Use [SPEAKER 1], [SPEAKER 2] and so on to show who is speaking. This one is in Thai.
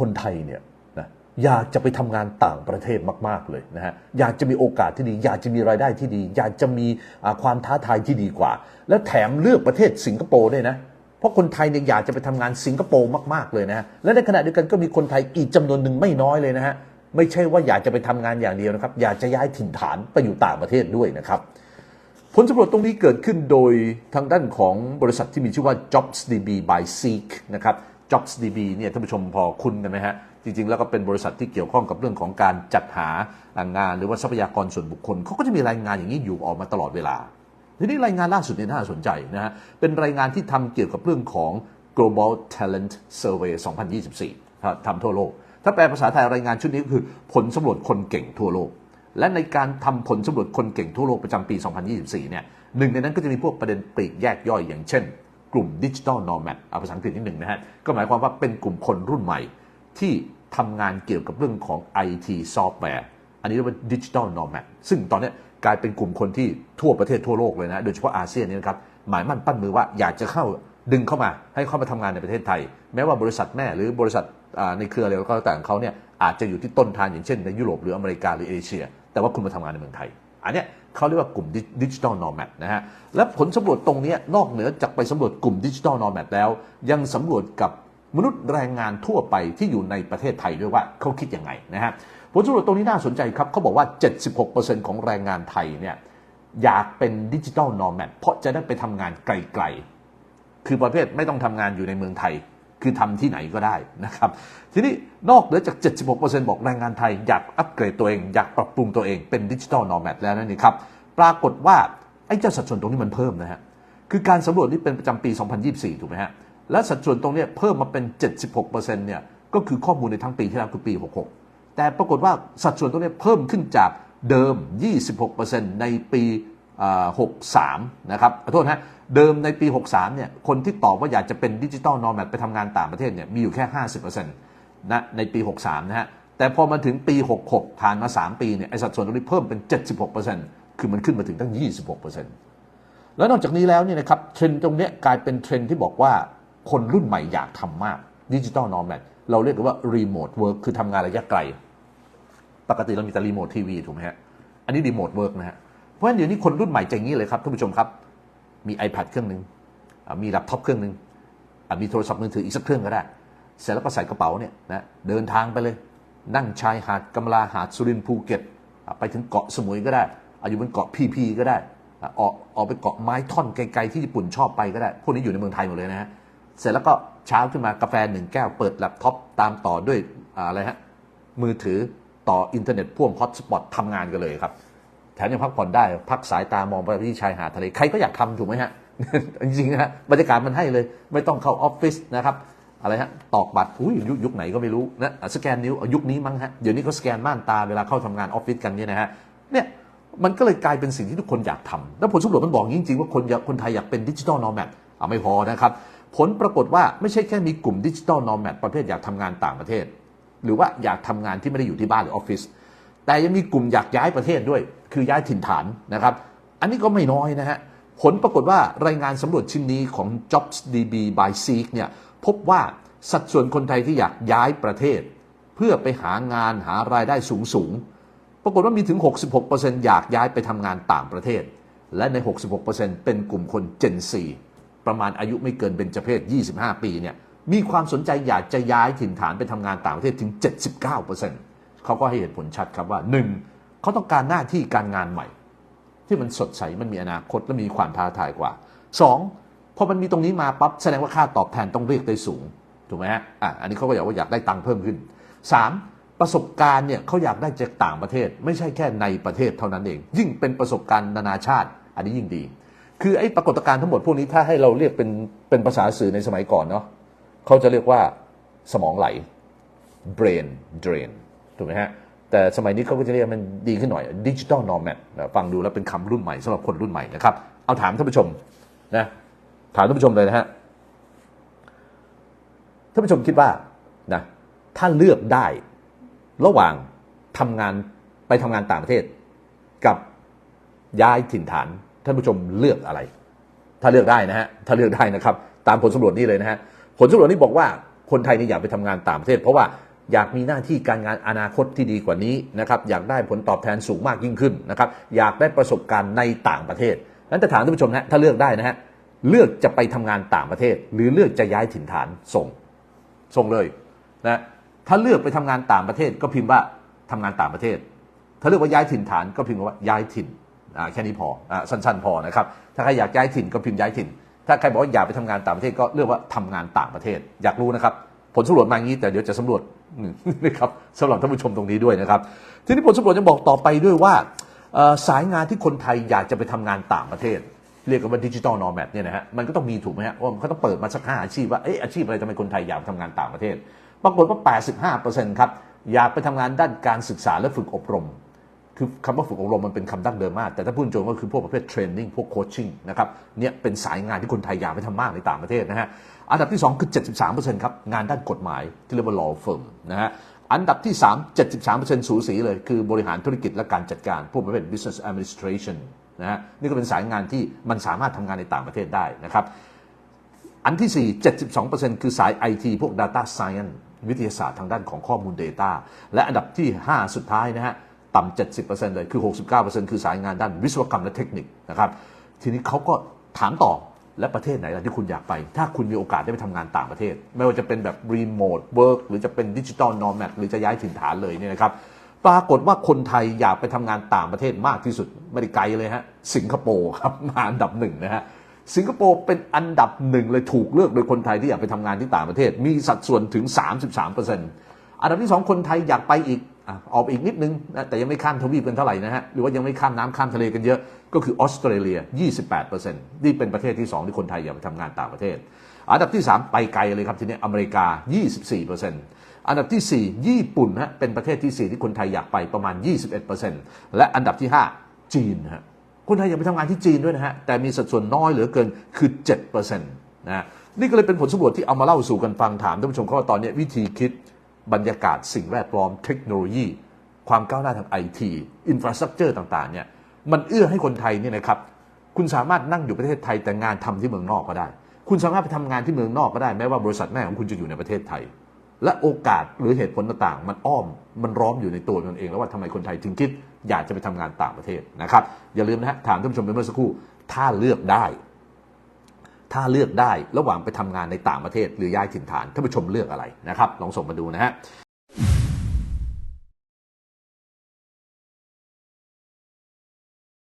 [SPEAKER 1] คนไทยเนี่ยนะอยากจะไปทำงานต่างประเทศมาก ๆ เลยนะฮะอยากจะมีโอกาสที่ดี อยากจะมีรายได้ที่ดี อยากจะมีความท้าทายที่ดีกว่า แล้วแถมเลือกประเทศสิงคโปร์ด้วยนะเพราะคนไทยเนี่ยอยากจะไปทำงานสิงคโปร์มากๆเลยนะฮะและในขณะเดียวกันก็มีคนไทยอีกจำนวนหนึ่งไม่น้อยเลยนะฮะไม่ใช่ว่าอยากจะไปทำงานอย่างเดียวนะครับ อยากจะย้ายถิ่นฐานไปอยู่ต่างประเทศด้วยนะครับผลสำรวจตรงนี้เกิดขึ้นโดยทางด้านของบริษัทที่มีชื่อว่า JobsDB by Seek นะครับ JobsDB เนี่ยท่านผู้ชมพอคุ้นกันไหมฮะ จริง ๆ แล้วก็เป็นบริษัทที่เกี่ยวข้องกับเรื่องของการจัดหางานหรือว่าทรัพยากรส่วนบุคคลเขาก็จะมีรายงานอย่างนี้อยู่ออกมาตลอดเวลา ทีนี้รายงานล่าสุดเนี่ยน่าสนใจนะฮะ เป็นรายงานที่ทำเกี่ยวกับเรื่องของ global talent survey 2024ครับทำทั่วโลก ถ้าแปลภาษาไทยรายงานชุดนี้ก็คือผลสำรวจคนเก่งทั่วโลก และในการทำผลสำรวจคนเก่งทั่วโลกประจำปี 2024 เนี่ย หนึ่งในนั้นก็จะมีพวกประเด็นปลีกแยกย่อยอย่างเช่น กลุ่มดิจิ t a ลนอร์แมทเอาภาษาอังกฤษนิดหนึ่งนะฮะ ก็หมายความว่าเป็นกลุ่มคนรุ่นใหม่ ที่ทำงานเกี่ยวกับเรื่องของ IT ซอฟต์แวร์ อันนี้เรียกว่าดิจิ t a ลนอร์แมทซึ่งตอนนี้กลายเป็นกลุ่มคนที่ทั่วประเทศทั่วโลกเลยนะ โดยเฉพาะอาเซียนนี่นะครับ หมายมั่นปั้นมือว่าอยากจะเข้าดึงเข้ามาให้เข้ามาทำงานในประเทศไทย แม้ว่าบริษัทแม่หรือบริษัทในเครืออะไรก็แล้วแต่ของเขาเนี่ยอาจจะอยู่ที่ต้นทางอย่างเช่นในยุโรปหรืออเมริกาหรือเอเชีย แต่ว่าคุณมาทำงานในเมืองไทย อันเนี้เขาเรียกว่ากลุ่มดิจิ t a ลนอร์แมทนะฮะและผลสำรวจตรงนี้นอกเหนือจากไปสำรวจกลุ่มดิจิ t a ลนอร์แมทแล้ว ยังสำรวจกับมนุษย์แรงงานทั่วไปที่อยู่ในประเทศไทยด้วยว่าเขาคิดยังไงนะฮะผลสำรวจตรงนี้น่าสนใจครับเขาบอกว่า 76%ของแรงงานไทยเนี่ยอยากเป็นดิจิ t a ลนอร์แมทเพราะจะได้ไปทำงานไกลๆ คือประเภทไม่ต้องทำงานอยู่ในเมืองไทย คือทำที่ไหนก็ได้นะครับ ทีนี้นอกเหนือจาก 76%บอกแรงงานไทยอยากอัปเกรดตัวเอง อยากปรับปรุงตัวเองเป็นดิจิทัลนอร์แมทแล้วนั่นนี่ครับ ปรากฏว่า ไอ้เจ้าสัดส่วนตรงนี้มันเพิ่มนะฮะ คือการสำรวจนี่เป็นประจำปี 2024 ถูกไหมฮะ และสัดส่วนตรงนี้เพิ่มมาเป็น 76%เนี่ย ก็คือข้อมูลในทั้งปีที่แล้วคือปี 66 แต่ปรากฏว่าสัดส่วนตรงนี้เพิ่มขึ้นจากเดิม 26%ในปี 63 นะครับขอโทษนะฮะเดิมในปี 63 เนี่ย คนที่ตอบว่าอยากจะเป็นดิจิ t a ลนอร์แมทไปทำงานต่างประเทศเนี่ยมีอยู่แค่ 50%นะในปี 63 นะฮะ แต่พอมาถึงปี 66 ผ่านมา 3 ปีเนี่ยไอสัดส่วนตรงนี้เพิ่มเป็น 76%คือมันขึ้นมาถึงตั้ง 26%แล้วนอกจากนี้แล้วเนี่ยนะครับเทรนด์ตรงเนี้ยกลายเป็นเทรนด์ที่บอกว่าคนรุ่นใหม่อยากทำมากดิจิ t a ลนอร์แมทเราเรียกว่ารีโมทเวิร์กคือทำงานระยะไกล ปกติเรามีแต่รีโมททีวีถูกไหมฮะ อันนี้รีโมทเวิร์กนะฮะ เพราะฉะนั้นเดี๋ยวนี้คนรุ่นใหม่จะงนี้เลยครับท่านผู้ชมครับ มี iPad เครื่องหนึ่งมีแล็ปท็อปเครื่องหนึ่งมีโทรศัพท์มือถืออีกสักเครื่องก็ได้ เสร็จแล้วก็ใส่กระเป๋าเนี่ยนะเดินทางไปเลย นั่งชายหาดกำลาหาดสุรินทร์ภูเก็ต ไปถึงเกาะสมุยก็ได้อาอยู่บนเกาะพีพีก็ได้อออกออกไปเกาะไม้ท่อนไกลๆที่ญี่ปุ่นชอบไปก็ได้ พวกนี้อยู่ในเมืองไทยหมดเลยนะฮะเสร็จแล้วก็เช้าขึ้นมากาแฟหนึ่งแก้วเปิดแล็ปท็อปตามต่อด้วยอ่าอะไรฮะมือถือต่ออินเทอร์เน็ตพ่วงฮอตสปอตทำงานกันเลยครับ แถมยังพักผ่อนได้ พักสายตามองไปที่ชายหาดทะเลใครก็อยากทำถูกไหมฮะจริงๆนะฮะบรรยากาศมันให้เลย ไม่ต้องเข้าออฟฟิศนะครับอะไรฮะตอกบัตรอุ้ยยุคยุคไหนก็ไม่รู้นะสแกนนิ้วอายุคนี้มั้งฮะเดี๋ยวนี้เขาสแกนม่านตาเวลาเข้าทำงานออฟฟิศกันเนี่ยนะฮะเนี่ยมันก็เลยกลายเป็นสิ่งที่ทุกคนอยากทำแล้วผลสำรวจมันบอกจริงๆว่าคนคนไทยอยากเป็นดิจิทัลนอร์แมทเอาไม่พอนะครับ ผลปรากฏว่าไม่ใช่แค่มีกลุ่มดิจิทัลนอร์แมทประเภทอยากทำงานต่างประเทศ หรือว่าอยากทำงานที่ไม่ได้อยู่ที่บ้านหรือออฟฟิศแต่ยังมีกลุ่มอยากย้ายประเทศด้วย คือย้ายถิ่นฐานนะครับ อันนี้ก็ไม่น้อยนะฮะ ผลปรากฏว่ารายงานสำรวจชิ้นนี้ของ JobsDB by Seek เนี่ยพบว่าสัดส่วนคนไทยที่อยากย้ายประเทศ เพื่อไปหางานหารายได้สูงสูงๆปรากฏว่ามีถึง 66%อยากย้ายไปทำงานต่างประเทศ และใน 66%เป็นกลุ่มคน Gen Z ประมาณอายุไม่เกินเบญจเพศ 25 ปีเนี่ยมีความสนใจอยากจะย้ายถิ่นฐานไปทำงานต่างประเทศถึง 79%เขาก็ให้เหตุผลชัดครับว่า 1. เขาต้องการหน้าที่การงานใหม่ ที่มันสดใสมันมีอนาคตและมีความท้าทายกว่า 2. พอมันมีตรงนี้มาปั๊บแสดงว่าค่าตอบแทนต้องเรียกได้สูงถูกไหมฮะอะอันนี้เขาก็อยากว่าอยากได้ตังค์เพิ่มขึ้น 3. ประสบการณ์เนี่ยเขาอยากได้จากต่างประเทศ ไม่ใช่แค่ในประเทศเท่านั้นเอง ยิ่งเป็นประสบการณ์นานาชาติ อันนี้ยิ่งดี คือไอ้ปรากฏการณ์ทั้งหมดพวกนี้ถ้าให้เราเรียกเป็นเป็นภาษาสื่อในสมัยก่อนเนาะเขาจะเรียกว่าสมองไหล brain drain ถูกไหมฮะ แต่สมัยนี้เขาก็จะเรียกมันดีขึ้นหน่อยดิจิ t a ลนอร์แมทฟังดูแล้วเป็นคำรุ่นใหม่สำหรับคนรุ่นใหม่นะครับ เอาถามท่านผู้ชมนะถามท่านผู้ชมเลยนะฮะท่านผู้ชมคิดว่านะถ้าเลือกได้ระหว่างทำงานไปทำงานต่างประเทศ กับย้ายถิ่นฐาน ท่านผู้ชมเลือกอะไร ถ้าเลือกได้นะฮะถ้าเลือกได้นะครับ ตามผลสำรวจนี่เลยนะฮะผลสำรวจนี่บอกว่าคนไทยนี่อยากไปทำงานต่างประเทศ เพราะว่า อยากมีหน้าที่การงานอนาคตที่ดีกว่านี้นะครับอยากได้ผลตอบแทนสูงมากยิ่งขึ้นนะครับอยากได้ประสบการณ์ในต่างประเทศนั้นจะถามท่านผู้ชมนะถ้าเลือกได้นะฮะเลือกจะไปทำงานต่างประเทศ หรือเลือกจะย้ายถิ่นฐานส่งส่งเลยนะถ้าเลือกไปทำงานต่างประเทศก็พิมพ์ว่าทำงานต่างประเทศ ถ้าเลือกว่าย้ายถิ่นฐานก็พิมพ์ว่าย้ายถิ่นแค่นี้พออสั้นๆ พอนะครับถ้าใครอยากย้ายถิ่นก็พิมพ์ย้ายถิ่น ถ้าใครบอกว่าอยากไปทำงานต่างประเทศก็เลือกว่าทำงานต่างประเทศ อยากรู้นะครับ ผลสำรวจมาอย่างนี้ แต่เดี๋ยวจะสำรวจนะครับสำหรับท่านผู้ชมตรงนี้ด้วยนะครับ ทีนี้ผลสำรวจยังบอกต่อไปด้วยว่าสายงานที่คนไทยอยากจะไปทำงานต่างประเทศ เรียกกันว่าดิจิตอลนอร์แมทเนี่ยนะฮะมันก็ต้องมีถูกไหมฮะว่ามันก็ต้องเปิดมาสักห้าอาชีพว่าเอออาชีพอะไรทำไมคนไทยอยากไปทำงานต่างประเทศ ปรากฏว่า 85%ครับอยากไปทำงานด้านการศึกษาและฝึกอบรม คือคำว่าฝึกอบรมมันเป็นคำดั้งเดิมมาก แต่ถ้าพูดตรงก็คือพวกประเภทเทรนนิ่งพวกโคชชิ่งนะครับเนี่ยเป็นสายงานที่คนไทยอยากไปทำมากในต่างประเทศนะฮะอันดับที่ 2 คือ 73%ครับ งานด้านกฎหมายที่เรียกว่า law firm นะฮะอันดับที่ 3 73%สูสีเลย คือบริหารธุรกิจและการจัดการ พวกประเภท business administration นะฮะนี่ก็เป็นสายงานที่มันสามารถทำงานในต่างประเทศได้นะครับอันที่ 4 72%คือสาย IT พวก Data Science วิทยาศาสตร์ทางด้านของข้อมูล Data และอันดับที่ 5 สุดท้ายนะฮะ ต่ำ 70%เลยคือ 69%คือสายงานด้านวิศวกรรมและเทคนิคนะครับ ทีนี้เขาก็ถามต่อและประเทศไหนล่ะที่คุณอยากไป ถ้าคุณมีโอกาสได้ไปทำงานต่างประเทศ ไม่ว่าจะเป็นแบบรีโมทเวิร์กหรือจะเป็นดิจิ t a ลนอร์แมหรือจะย้ายถิ่นฐานเลยเนี่ยนะครับ ปรากฏว่าคนไทยอยากไปทำงานต่างประเทศมากที่สุดไม่ได้ไกลเลยฮะสิงคโปร์ครับมาอันดับหนึ่งนะฮะสิงคโปร์เป็นอันดับหนึ่งเลยถูกเลือกโดยคนไทยที่อยากไปทำงานที่ต่างประเทศ มีสัดส่วนถึง 33%อันดับที่ 2 คนไทยอยากไปอีก อะออกอีกนิดนึงนะแต่ยังไม่ข้ามทวีปกันเท่าไหร่นะฮะหรือว่ายังไม่ข้ามน้ำข้ามทะเลกันเยอะก็คือออสเตรเลีย 28%นี่เป็นประเทศที่ 2 ที่คนไทยอยากไปทำงานต่างประเทศ อันดับที่ 3 ไปไกลเลยครับทีนี้อเมริกา 24%อันดับที่ 4 ญี่ปุ่นฮะเป็นประเทศที่ 4 ที่คนไทยอยากไปประมาณ 21%และอันดับที่ 5 จีนฮะคนไทยอยากไปทำงานที่จีนด้วยนะฮะแต่มีสัดส่วนน้อยเหลือเกินคือ7%นะฮะนี่ก็เลยเป็นผลสำรวจที่เอามาเล่าสู่กันฟังถามท่านผู้ชมเขาว่าตอนนี้วิธีคิด บรรยากาศสิ่งแวดล้อมเทคโนโลยี ความก้าวหน้าทางไอทีอินฟราสตรักเจอร์ต่างๆเนี่ยมันเอื้อให้คนไทยเนี่ยนะครับคุณสามารถนั่งอยู่ประเทศไทยแต่งานทำที่เมืองนอกก็ได้ คุณสามารถไปทำงานที่เมืองนอกก็ได้แม้ว่าบริษัทแม่ของคุณจะอยู่ในประเทศไทย และโอกาสหรือเหตุผลต่างๆ มันอ้อมมันร้อมอยู่ในตัวมันเอง แล้วว่าทำไมคนไทยถึงคิดอยากจะไปทำงานต่างประเทศนะครับอย่าลืมนะฮะถามท่านผู้ชมไปเมื่อสักครู่ถ้าเลือกได้ ถ้าเลือกได้ระหว่างไปทำงานในต่างประเทศหรือย้ายถิ่นฐานท่านผู้ชมเลือกอะไรนะครับลองส่งมาดูนะฮะ